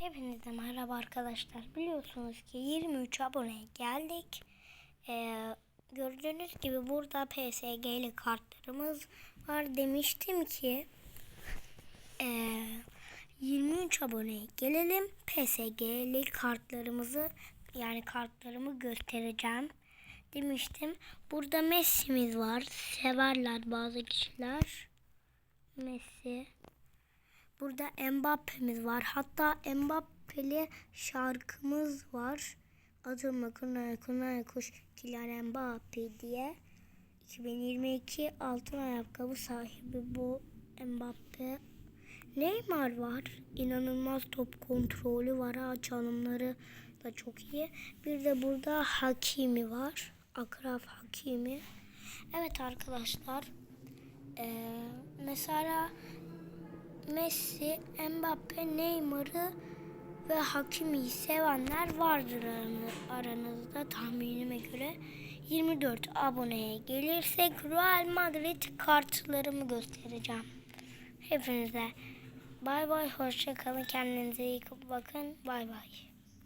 Hepinize merhaba arkadaşlar. Biliyorsunuz ki 23 aboneye geldik. Ee, gördüğünüz gibi burada PSG'li kartlarımız var. Demiştim ki ee, 23 aboneye gelelim. PSG'li kartlarımızı yani kartlarımı göstereceğim demiştim. Burada Messi'miz var. Severler bazı kişiler. Messi. Burada Mbappe'miz var. Hatta Mbappe'li şarkımız var. Adım Kunay Kunay Kuş Kylian Mbappe diye. 2022 altın ayakkabı sahibi bu Mbappe. Neymar var. İnanılmaz top kontrolü var. Ha, çalımları da çok iyi. Bir de burada Hakimi var. Akraf Hakimi. Evet arkadaşlar. Ee, mesela Messi, Mbappe, Neymar'ı ve Hakimi'yi sevenler vardır aranı- aranızda tahminime göre. 24 aboneye gelirsek Real Madrid kartlarımı göstereceğim. Hepinize bay bay hoşça kalın kendinize iyi bakın bay bay.